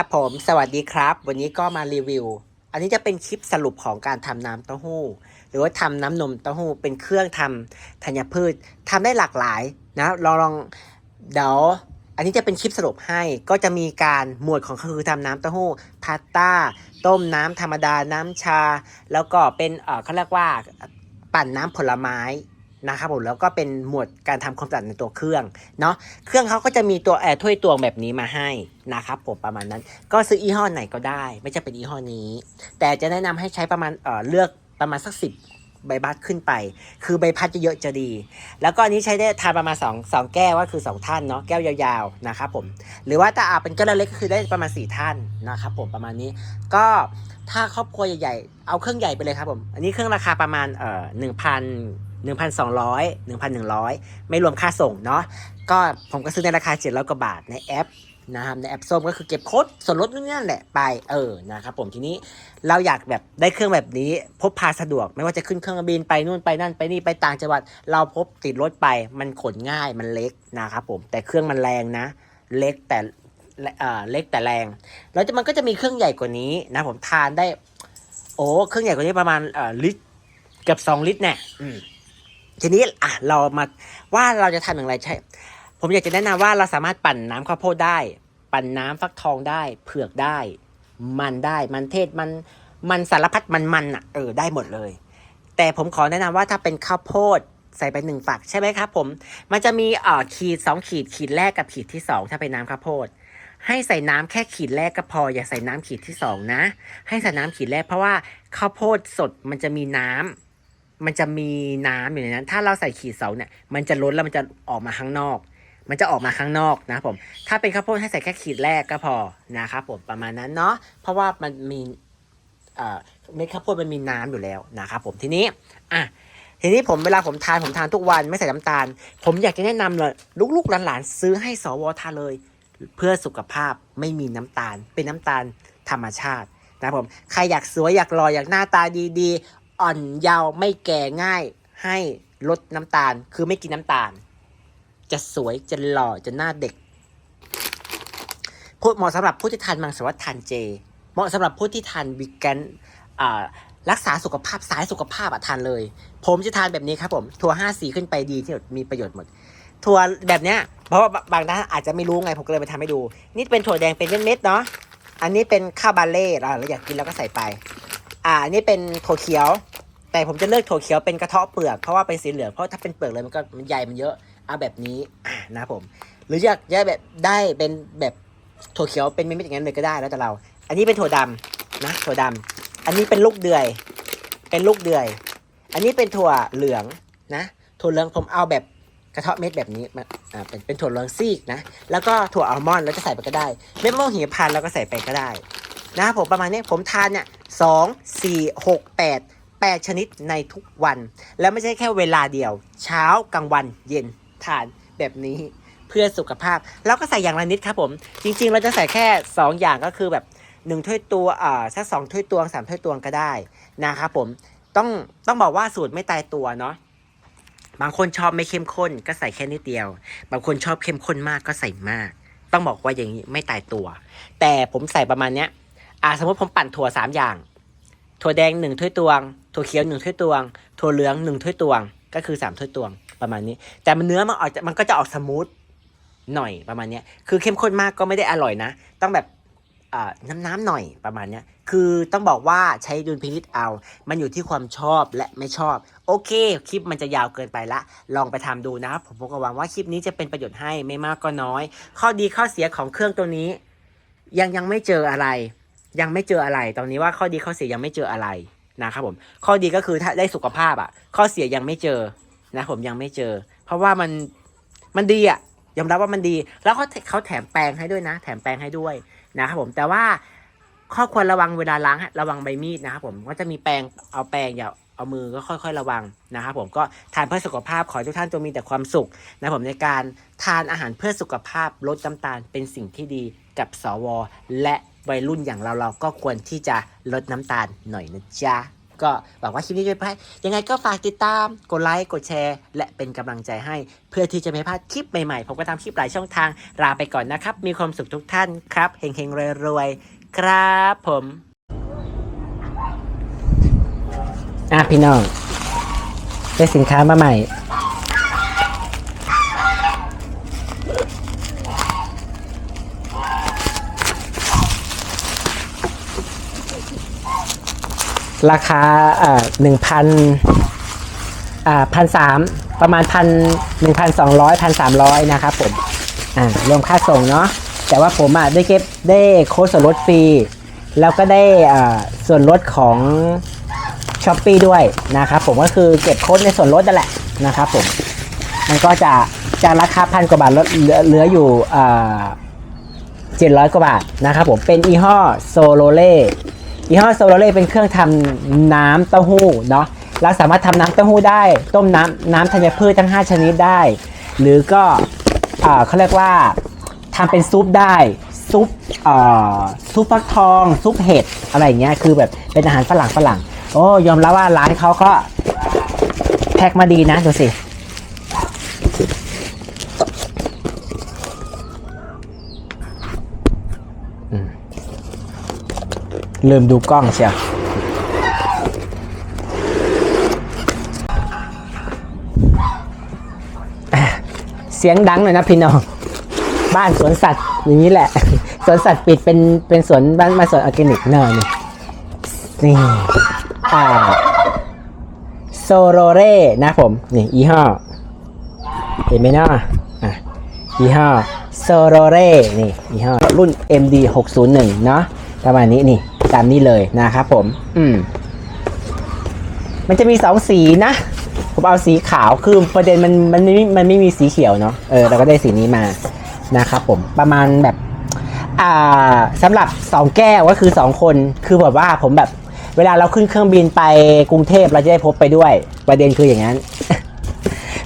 ครับผมสวัสดีครับ วันนี้ก็มารีวิว อันนี้จะเป็นคลิปสรุปของการทำน้ำเต้าหู้ หรือว่าทำน้ำนมเต้าหู้เป็นเครื่องทำธัญพืชทำได้หลากหลายนะลองลองเดี๋ยวอันนี้จะเป็นคลิปสรุปให้ก็จะมีการหมวดของคือทำน้ำเต้าหู้พาสต้า ต้มน้ำธรรมดาน้ำชา แล้วก็เป็นเออเขาเรียกว่าปั่นน้ำผลไม้ นะครับผมแล้วก็เป็นหมวดการทำความสะอาดในตัวเครื่องเนาะเครื่องเขาก็จะมีตัวแอร์ถ้วยตวงแบบนี้มาให้นะครับผมประมาณนั้น ก็ซื้อยี่ห้อไหนก็ได้ ไม่ใช่เป็นยี่ห้อนี้ แต่จะแนะนำให้ใช้ประมาณเอ่อเลือกประมาณสักสิบใบพัดขึ้นไป คือใบพัดจะเยอะจะดี แล้วก็อันนี้ใช้ได้ทานประมาณ2 2แก้วก็คือ 2 ท่านเนาะแก้วยาวๆนะครับผมหรือว่าถ้าอาเป็นแก้วเล็กก็คือได้ประมาณ 4 ท่านนะครับผมประมาณนี้ ก็ถ้าครอบครัวใหญ่ๆเอาเครื่องใหญ่ไปเลยครับผมอันนี้เครื่องราคาประมาณเอ่อหนึ่งพัน หนึ่งพันสองร้อยหนึ่งพันหนึ่งร้อยไม่รวมค่าส่งเนาะก็ผมก็ซื้อในราคา 700 กว่าบาทในแอปนะครับในแอปส้มก็คือเก็บโค้ดส่วนลดนู่นนั่นแหละไปเออนะครับผมทีนี้เราอยากแบบได้เครื่องแบบนี้ พบพาสะดวกไม่ว่าจะขึ้นเครื่องบินไปนู่นไปนั่นไปนี่ไปต่างจังหวัด เราพบติดรถไปมันขนง่ายมันเล็กนะครับผมแต่เครื่องมันแรงนะ เล็กแต่เอ่อเล็กแต่แรง แล้วมันก็จะมีเครื่องใหญ่กว่านี้นะผมทานได้ โอ้เครื่องใหญ่กว่านี้ประมาณเอ่อลิตรเกือบสองลิตรเนี่ยอืม ทีนี้อะเรามาว่าเราจะทำอย่างไรใช่ ผมอยากจะแนะนำว่าเราสามารถปั่นน้ำข้าวโพดได้ ปั่นน้ำฟักทองได้ เผือกได้ มันได้มันเทศมันมันสารพัดมันมันอะเออได้หมดเลย แต่ผมขอแนะนำว่าถ้าเป็นข้าวโพดใส่ไปหนึ่งฝักใช่ไหมครับผม มันจะมีเอ่อขีดสองขีดขีดแรกกับขีดที่สองถ้าเป็นน้ำข้าวโพดให้ใส่น้ำแค่ขีดแรกก็พอ อย่าใส่น้ำขีดที่สองนะ ให้ใส่น้ำขีดแรกเพราะว่าข้าวโพดสดมันจะมีน้ำ มันจะมีน้ำอยู่ในนั้น ถ้าเราใส่ขีดเสองเนี่ยมันจะล้นแล้วมันจะออกมาข้างนอก มันจะออกมาข้างนอกนะครับผม ถ้าเป็นข้าวโพดให้ใส่แค่ขีดแรกก็พอนะครับผมประมาณนั้นเนาะเพราะว่ามันมีเอ่อเม็ดข้าวโพดมันมีน้ำอยู่แล้วนะครับผมทีนี้อะทีนี้ผมเวลาผมทานผมทานทุกวันไม่ใส่น้ำตาล ผมอยากจะแนะนำเลยลูกๆหลานๆซื้อให้สวทานเลย เพื่อสุขภาพไม่มีน้ำตาล เป็นน้ำตาลธรรมชาตินะครับผมใครอยากสวยอยากหล่ออยากหน้าตาดีๆ อ่อนเยาว์ไม่แก่ง่ายให้ลดน้ำตาล คือไม่กินน้ำตาล จะสวยจะหล่อจะหน้าเด็กพูดเหมาะสำหรับผู้ที่ทานมังสวิรัติทานเจ เหมาะสำหรับผู้ที่ทานวิแกนอ่ารักษาสุขภาพสายสุขภาพอะทานเลย ผมจะทานแบบนี้ครับผมถั่วห้าสีขึ้นไปดีที่มีประโยชน์หมดถั่วแบบเนี้ยเพราะว่าบางท่านอาจจะไม่รู้ไงผมก็เลยไปทำให้ดู นี่เป็นถั่วแดงเป็นเม็ดๆเนาะอันนี้เป็นข้าวบาเล่เราอยากกินเราก็ใส่ไป อ่านี่เป็นถั่วเขียว แต่ผมจะเลือกถั่วเขียวเป็นกระเทาะเปลือกเพราะว่าเป็นสีเหลืองเพราะถ้าเป็นเปลือกเลยมันก็มันใหญ่มันเยอะเอาแบบนี้อ่านะผม หรืออยากได้แบบได้เป็นแบบถั่วเขียวเป็นเม็ดๆอย่างนั้นเลยก็ได้แล้วแต่เรา อันนี้เป็นถั่วดำนะถั่วดำอันนี้เป็นลูกเดือย เป็นลูกเดือย อันนี้เป็นถั่วเหลืองนะ ถั่วเหลืองผมเอาแบบกระเทาะเม็ดแบบนี้มาอ่าเป็นเป็นถั่วเหลืองซีกนะ แล้วก็ถั่วอัลมอนด์แล้วจะใส่ไปก็ได้เม็ดมะม่วงหิมพานต์แล้วก็ใส่ไปก็ได้ นะครับผมประมาณนี้ผมทานเนี่ยสองสี่หกแปดแปดชนิดในทุกวัน แล้วไม่ใช่แค่เวลาเดียว เช้ากลางวันเย็นทานแบบนี้เพื่อสุขภาพ แล้วก็ใส่อย่างละนิดครับผม จริง ๆ เราจะใส่แค่ 2 อย่างก็คือแบบ1ถ้วยตัวอ่าสักสองถ้วยตวงสามถ้วยตวงก็ได้นะครับผมต้องต้องบอกว่าสูตรไม่ตายตัวเนาะบางคนชอบไม่เข้มข้นก็ใส่แค่นิดเดียว บางคนชอบเข้มข้นมากก็ใส่มาก ต้องบอกว่าอย่างนี้ไม่ตายตัว แต่ผมใส่ประมาณเนี้ย อ่าสมมติผมปั่นถั่วสามอย่าง ถั่วแดงหนึ่งถ้วยตวง ถั่วเขียวหนึ่งถ้วยตวง ถั่วเหลืองหนึ่งถ้วยตวง ก็คือสามถ้วยตวงประมาณนี้ แต่มันเนื้อมันออกมันก็จะออกสมูทหน่อยประมาณนี้คือเข้มข้นมากก็ไม่ได้อร่อยนะ ต้องแบบอ่าน้ำน้ำๆหน่อยประมาณนี้คือต้องบอกว่าใช้ดุลพินิจเอา มันอยู่ที่ความชอบและไม่ชอบ โอเค คลิปมันจะยาวเกินไปละ ลองไปทำดูนะครับ ผมก็หวังว่าคลิปนี้จะเป็นประโยชน์ให้ไม่มากก็น้อย ข้อดีข้อเสียของเครื่องตัวนี้ ยังยังไม่เจออะไร ยังไม่เจออะไร ตอนนี้ว่าข้อดีข้อเสียยังไม่เจออะไรนะครับผม ข้อดีก็คือถ้าได้สุขภาพอะ ข้อเสียยังไม่เจอนะผมยังไม่เจอ เพราะว่ามันมันดีอะยอมรับว่ามันดี แล้วเขาเขาแถมแปรงให้ด้วยนะ แถมแปรงให้ด้วยนะครับผมแต่ว่าข้อควรระวังเวลาล้างระวังใบมีดนะครับผมก็จะมีแปรงเอาแปรงอย่าเอามือก็ค่อย ๆ ระวังนะครับผมก็ทานเพื่อสุขภาพขอทุกท่านจงมีแต่ความสุขนะผมในการทานอาหารเพื่อสุขภาพลดน้ำตาลเป็นสิ่งที่ดีกับสวและ วัยรุ่นอย่างเราเราก็ควรที่จะลดน้ำตาลหน่อยนะจ๊ะ ก็หวังว่าคลิปนี้จะเป็นยังไงก็ฝากติดตามกดไลค์กดแชร์ และเป็นกำลังใจให้ เพื่อที่จะไม่พลาดคลิปใหม่ๆ ผมก็ทำคลิปหลายช่องทางลาไปก่อนนะครับ มีความสุขทุกท่านครับเฮงๆรวยๆครับผมอะพี่น้องได้สินค้ามาใหม่ ราคาหนึ่งพันอ่าพันสามประมาณพันหนึ่งพันสองร้อยพันสามร้อยนะครับผมรวมค่าส่งเนาะแต่ว่าผมอะได้เก็บได้โค้ดส่วนลดฟรี แล้วก็ได้ส่วนลดของช้อปปีด้วยนะครับผมก็คือเก็บโค้ดในส่วนลดนั่นแหละนะครับผมมันก็จะจากราคาพันกว่าบาทลดเหลืออยู่เจ็ดร้อยกว่าบาทนะครับผมเป็นยี่ห้อโซโลเล่ ยี่ห้อโซโลเล่เป็นเครื่องทำน้ำเต้าหู้เนาะเราสามารถทำน้ำเต้าหู้ได้ ต้มน้ำน้ำธัญพืชทั้ง 5 ชนิดได้ หรือก็เขาเรียกว่าทำเป็นซุปได้ซุปซุปฟักทอง ซุปเห็ดอะไรเงี้ยคือแบบเป็นอาหารฝรั่งฝรั่งโอ้ยอมรับว่าร้านเขาก็แพ็คมาดีนะดูสิ ลืมดูกล้องเชียวเสียงดังหน่อยนะพี่น้อง บ้านสวนสัตว์อย่างนี้แหละ สวนสัตว์ปิดเป็นเป็นสวนบ้านบ้าสวนออร์แกนิกเนอะนี่นี่อ่าโซโรเร่นะผม นี่ยี่ห้อ เห็นไหมเนาะอะยี่ห้อโซโรเร่นี่ยี่ห้อรุ่น MD 601เนาะประมาณนี้นี่ ตามนี้เลยนะครับผม อืม มันจะมีสองสีนะผมเอาสีขาวคือประเด็นมันมันไม่มันไม่มีสีเขียวเนาะเออเราก็ได้สีนี้มานะครับผมประมาณแบบ อ่าสำหรับสองแก้วก็คือสองคนคือแบบว่าผมแบบ เวลาเราขึ้นเครื่องบินไปกรุงเทพเราจะได้พบไปด้วย ประเด็นคืออย่างนั้น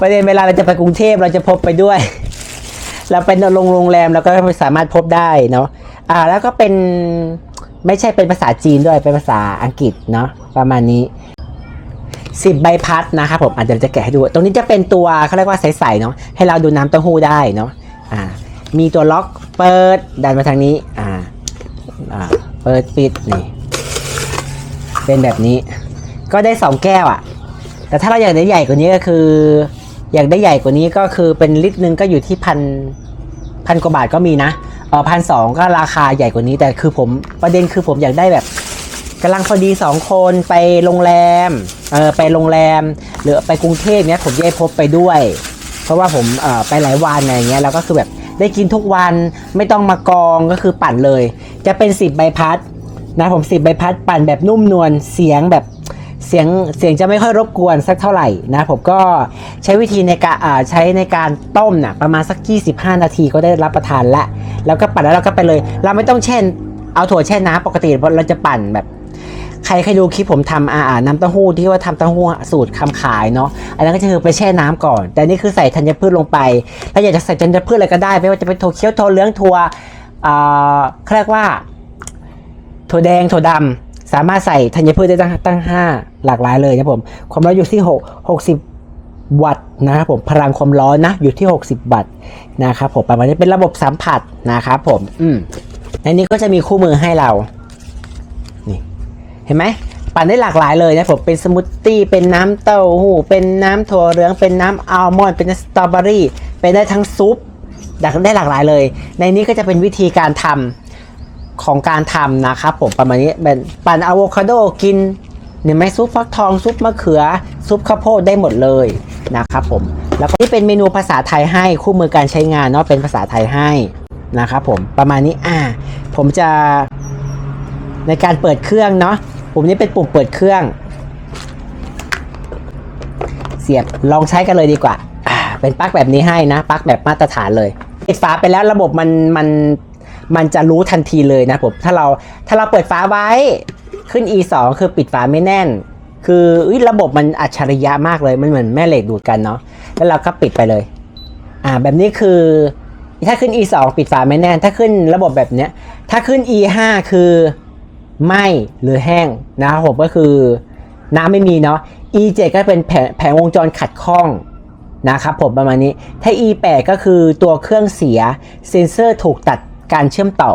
ประเด็นเวลาเราจะไปกรุงเทพเราจะพบไปด้วย เราเป็นโรงโรงแรมเราก็สามารถพบได้เนาะอ่า แล้วก็เป็น ไม่ใช่เป็นภาษาจีนด้วยเป็นภาษาอังกฤษเนาะประมาณนี้สิบใบพัดนะครับผมอาจจะจะแกะให้ดู ตรงนี้จะเป็นตัวเขาเรียกว่าใสๆเนาะให้เราดูน้ำเต้าหู้ได้เนาะอ่ามีตัวล็อกเปิดดันมาทางนี้อ่าอ่าเปิดปิดนี่เป็นแบบนี้ ก็ได้สองแก้วอะ่ะ แต่ถ้าเราอยากได้ใหญ่กว่านี้ก็คือ อยากได้ใหญ่กว่านี้ก็คือเป็นลิตรนึงก็อยู่ที่พันพันกว่าบาทก็มีนะ เออพันสองก็ราคาใหญ่กว่านี้ แต่คือผมประเด็นคือผมอยากได้แบบกำลังพอดีสองคนไปโรงแรมเออไปโรงแรม หรือไปกรุงเทพเนี้ยผมได้พบไปด้วย เพราะว่าผมเออไปหลายวันอะไรเงี้ยแล้วก็คือแบบได้กินทุกวันไม่ต้องมากองก็คือปั่นเลย จะเป็น10ใบพัดนะผม10ใบพัดปั่นแบบนุ่มนวลเสียงแบบ เสียงเสียงจะไม่ค่อยรบกวนสักเท่าไหร่นะผมก็ใช้วิธีในการใช้ในการต้มนะประมาณสัก 25 นาทีก็ได้รับประทานละแล้วก็ปั่นแล้วเราก็ไปเลย เราไม่ต้องแช่น เอาถั่วแช่น้ำปกติเราจะปั่นแบบใครเคยดูคลิปผมทำอาอ่าน้ำเต้าหู้ที่ว่าทำเต้าหู้สูตรคำขายเนาะอันนั้นก็คือไปแช่น้ำก่อน แต่นี่คือใส่ธัญพืชลงไปถ้าอยากจะใส่ธัญพืชอะไรก็ได้ ไม่ว่าจะเป็นถั่วเขียวถั่วเหลืองถั่วอ่าเรียกว่าถั่วแดงถั่วดำ สามารถใส่ธัญพืชได้ตั้งตั้งห้าหลากหลายเลยนะผม ความร้อนอยู่ที่หกหกสิบวัตต์นะครับผมพลังความร้อนนะอยู่ที่ 60 วัตต์นะครับผมประมาณนี้เป็นระบบสัมผัสนะครับผมอืมในนี้ก็จะมีคู่มือให้เราเห็นไหมปั่นได้หลากหลายเลยนะผมเป็นสมูทตี้เป็นน้ำเต้าหู้เป็นน้ำถั่วเหลืองเป็นน้ำอัลมอนด์เป็นสตรอเบอรี่เป็นได้ทั้งซุปได้หลากหลายเลย ในนี้ก็จะเป็นวิธีการทำ ของการทำนะครับผมประมาณนี้เป็นปั่นอะโวคาโดกินเนี่ยไหมซุปฟักทองซุปมะเขือ ซุปข้าวโพดได้หมดเลยนะครับผมแล้วก็ที่เป็นเมนูภาษาไทยให้คู่มือการใช้งานเนาะเป็นภาษาไทยให้นะครับผมประมาณนี้อ่าผมจะในการเปิดเครื่องเนาะปุ่มนี้เป็นปุ่มเปิดเครื่อง เสียบลองใช้กันเลยดีกว่าอ่าเป็นปลั๊กแบบนี้ให้นะปลั๊กแบบมาตรฐานเลยปิดฝาไปแล้วระบบมันมัน มันจะรู้ทันทีเลยนะผมถ้าเราถ้าเราเปิดฝาไว้ขึ้น e 2คือปิดฝาไม่แน่น คืออระบบมันอัจฉริยะมากเลยมันเหมือนแม่เหล็กดูดกันเนาะแล้วเราก็ปิดไปเลย อ่าแบบนี้คือถ้าขึ้น e 2ปิดฝาไม่แน่น ถ้าขึ้นระบบแบบเนี้ยถ้าขึ้น e 5คือไหมหรือแห้งนะครับผมก็คือน้ำไม่มีเนาะ E7 ก็เป็นแผงแผงวงจรขัดข้องนะครับผมประมาณนี้ ถ้า E8 ก็คือตัวเครื่องเสีย เซนเซอร์ถูกตัด การเชื่อมต่อ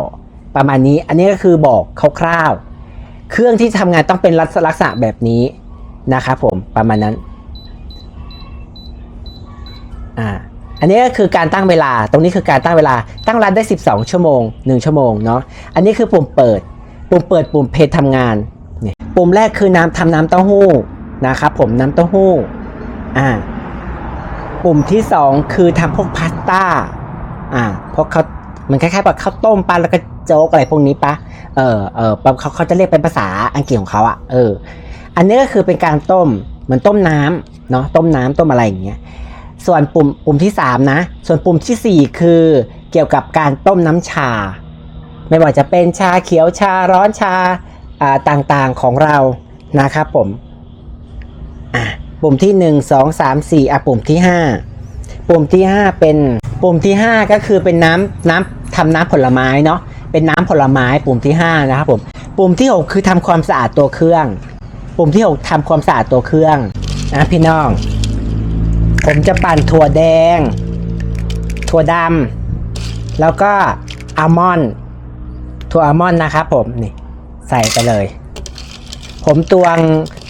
ประมาณนี้ อันนี้ก็คือบอกคร่าวๆ เครื่องที่ทำงานต้องเป็นลักษลักษณะแบบนี้นะครับผมประมาณนั้นอ่าอันนี้ก็คือการตั้งเวลา ตรงนี้คือการตั้งเวลา ตั้งรันได้ 12 ชั่วโมง 1 ชั่วโมงเนาะ อันนี้คือปุ่มเปิด ปุ่มเปิดปุ่มเพจทำงานเนี่ยปุ่มแรกคือน้ำทำน้ำเต้าหู้นะครับผมน้ำเต้าหู้ อ่า ปุ่มที่ 2 คือทำพวกพาสต้า อ่า พวกเขา มันคล้ายๆแบบข้าวต้มปลาแล้วก็โจ๊กอะไรพวกนี้ปะเออเออเขาเขาจะเรียกเป็นภาษาอังกฤษของเขาอะเออ อันนี้ก็คือเป็นการต้มเหมือนต้มน้ำเนาะต้มน้ำต้มอะไรอย่างเงี้ยส่วนปุ่มปุ่มที่ 3 นะ ส่วนปุ่มทีสี่4 คือเกี่ยวกับการต้มน้ำชา ไม่ว่าจะเป็นชาเขียวชาร้อนชาอ่าต่างๆของเรานะครับผมอะปุ่มที่ 1 2 3 4อะปุ่มที่ 5 ปุ่มที่ 5 เป็น ปุ่มที่ 5 ก็คือเป็นน้ำน้ำทำน้ำผลไม้เนาะเป็นน้ำผลไม้ปุ่มที่ 5 นะครับผมปุ่มที่ 6 คือทำความสะอาดตัวเครื่อง ปุ่มที่ 6ทำความสะอาดตัวเครื่องนะพี่น้อง ผมจะปั่นถั่วแดง ถั่วดำแล้วก็อัลมอนด์ถั่วอัลมอนด์นะครับผมนี่ใส่ไปเลย ผมตวง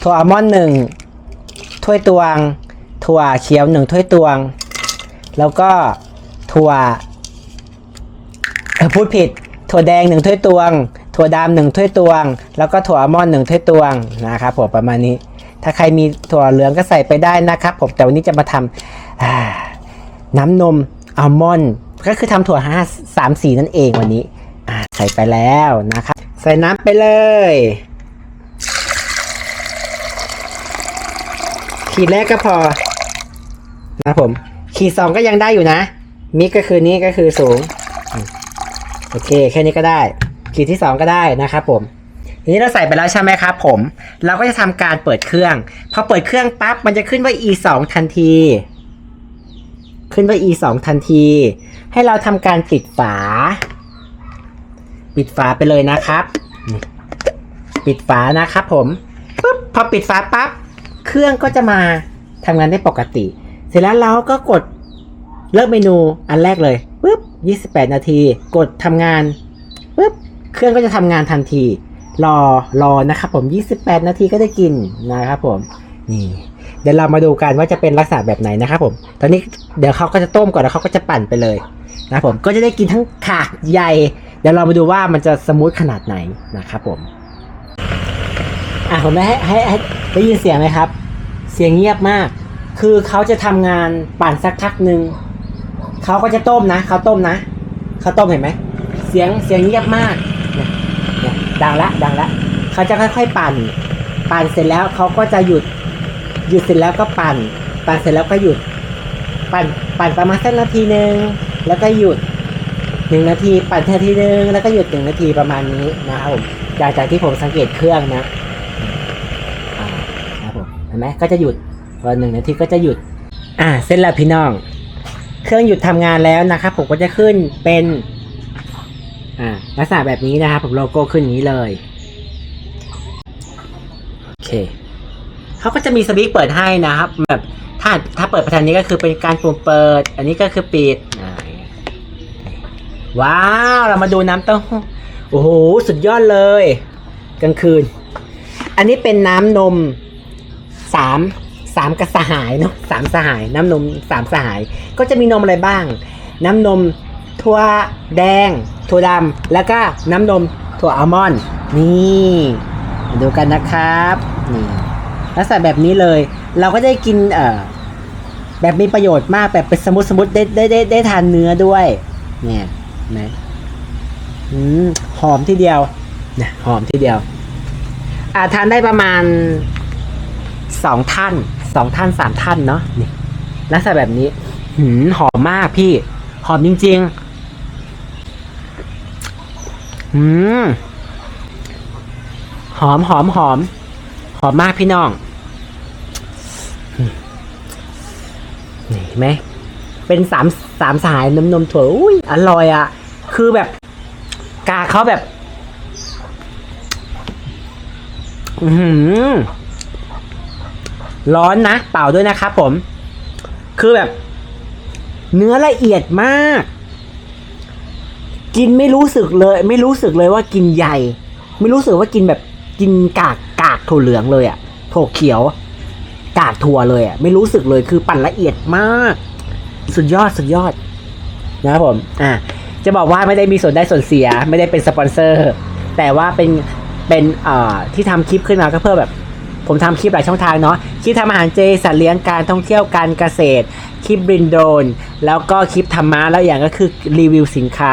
ถั่วอัลมอนด์หนึ่งถ้วยตวง ถั่วเขียวหนึ่งถ้วยตวง แล้วก็ ถั่วพูดผิด ถั่วแดงหนึ่งถ้วยตวง ถั่วดำหนึ่งถ้วยตวง แล้วก็ถั่วอัลมอนด์หนึ่งถ้วยตวงนะครับผมประมาณนี้ ถ้าใครมีถั่วเหลืองก็ใส่ไปได้นะครับผมแต่วันนี้จะมาทำอ่าน้ำนมอัลมอนด์ก็คือทำถั่วห้าสามสีนั่นเองวันนี้อ่าใส่ไปแล้วนะครับ ใส่น้ำไปเลยขีดแรกก็พอนะผม ขีดสองก็ยังได้อยู่นะ มิกก็คือนี้ก็คือสูง โอเค แค่นี้ก็ได้ ขีดที่สองก็ได้นะครับผม ทีนี้เราใส่ไปแล้วใช่ไหมครับผม เราก็จะทำการเปิดเครื่อง พอเปิดเครื่องปั๊บ มันจะขึ้นว่า e 2ทันที ขึ้นว่า e 2ทันที ให้เราทำการปิดฝา ปิดฝาไปเลยนะครับ ปิดฝานะครับผมปุ๊บ พอปิดฝาปั๊บ เครื่องก็จะมาทำงานได้ปกติ เสร็จแล้วเราก็กด เริ่มเมนูอันแรกเลยปุ๊บ28 นาที กดทำงานปุ๊บเครื่องก็จะทำงานทันที รอรอนะครับผม 28 นาทีก็ได้กินนะครับผมนี่เดี๋ยวเรามาดูกันว่าจะเป็นลักษณะแบบไหนนะครับผม ตอนนี้เดี๋ยวเขาก็จะต้มก่อนแล้วเขาก็จะปั่นไปเลยนะครับผมก็จะได้กินทั้งขากใหญ่ เดี๋ยวเรามาดูว่ามันจะสมูทขนาดไหนนะครับผมอะผมให้ให้ให้ได้ยินเสียงไหมครับ เสียงเงียบมาก คือเขาจะทำงานปั่นสักพักหนึ่ง เขาก็จะต้มนะเขาต้มนะเขาต้มเห็นไหมเสียงเสียงเงียบมากดังละดังละเขาจะค่อยๆปั่น ปั่นเสร็จแล้วเขาก็จะหยุดหยุดเสร็จแล้วก็ปั่น ปั่นเสร็จแล้วก็หยุด ปั่นปั่นประมาณสักนาทีหนึ่งแล้วก็หยุดหนึ่งนาที ปั่นนาทีหนึ่งแล้วก็หยุดหนึ่งนาทีประมาณนี้นะครับผมจากจากที่ผมสังเกตเครื่องนะครับผมเห็นไหมก็จะหยุดพอหนึ่งนาทีก็จะหยุด อ่าเส้นแล้วพี่น้อง เครื่องหยุดทำงานแล้วนะครับผมก็จะขึ้นเป็นอ่าลักษณะแบบนี้นะครับผมโลโก้ขึ้นนี้เลยโอเคเขาก็จะมีสวิตช์เปิดให้นะครับ แบบถ้าถ้าเปิดประธานนี้ก็คือเป็นการปุ่มเปิด อันนี้ก็คือปิดว้าวเรามาดูน้ำเต้าหู้โอ้โหสุดยอดเลย กลางคืน อันนี้เป็นน้ำนมสาม สามกระสหายเนาะสามสหาย น้ำนมสามสหาย ก็จะมีนมอะไรบ้าง น้ำนมถั่วแดง ถั่วดำแล้วก็น้ำนมถั่วอัลมอนด์นี่มาดูกันนะครับนี่ลักษณะแบบนี้เลย เราก็ได้กินเอ่อแบบมีประโยชน์มากแบบเป็นสมุดสมุดได้ได้ได้ได้ทานเนื้อด้วย เนี่ยเห็นะอืมหอมทีเดียวนะหอมทีเดียว อ่าทานได้ประมาณสองท่าน สองท่านสามท่านเนาะนี่ลักษณะแบบนี้หืมหอมมากพี่ หอมจริงๆอืมหอมหอมหอม หอมมากพี่น้องนี่เห็นไหมเป็นสามสามสายนมนมถั่วอุ้ยอร่อยอะ่ะ คือแบบ กาเขาแบบ อือหือ ร้อนนะเป่าด้วยนะครับผม คือแบบ เนื้อละเอียดมาก กินไม่รู้สึกเลย ไม่รู้สึกเลยว่ากินใหญ่ ไม่รู้สึกว่ากินแบบกินกากกากถั่วเหลืองเลยอะถั่วเขียว กากถั่วเลยอะไม่รู้สึกเลยคือปั่นละเอียดมาก สุดยอดสุดยอด นะครับผม อะจะบอกว่าไม่ได้มีส่วนได้ส่วนเสีย ไม่ได้เป็นสปอนเซอร์ แต่ว่าเป็นเป็นเอ่อที่ทำคลิปขึ้นมาก็เพื่อแบบ ผมทำคลิปหลายช่องทางเนาะคลิปทำอาหารเจสัตว์เลี้ยงการท่องเที่ยวการเกษตร คลิปบินโดรนแล้วก็คลิปธรรมะแล้วอย่างก็คือรีวิวสินค้า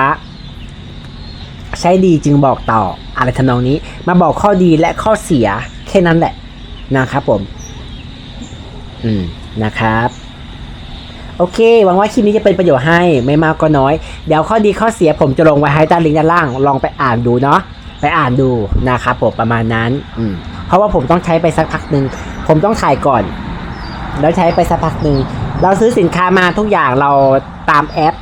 ใช้ดีจึงบอกต่ออะไรทำนองนี้ มาบอกข้อดีและข้อเสียแค่นั้นแหละนะครับผม อืมนะครับโอเค หวังว่าคลิปนี้จะเป็นประโยชน์ให้ไม่มากก็น้อย เดี๋ยวข้อดีข้อเสียผมจะลงไว้ให้ใต้ลิงก์ด้านล่าง ลองไปอ่านดูเนาะ ไปอ่านดูนะครับผมประมาณนั้น อืม เพราะว่าผมต้องใช้ไปสักพักหนึ่งผมต้องถ่ายก่อน แล้วใช้ไปสักพักหนึ่งเราซื้อสินค้ามาทุกอย่างเราตามแอป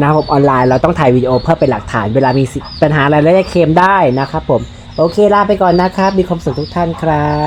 นะครับออนไลน์เราต้องถ่ายวิดีโอเพื่อเป็นหลักฐานเวลามีปัญหาอะไรเราจะเคลมได้นะครับผมโอเคลาไปก่อนนะครับ มีความสุขทุกท่านครับ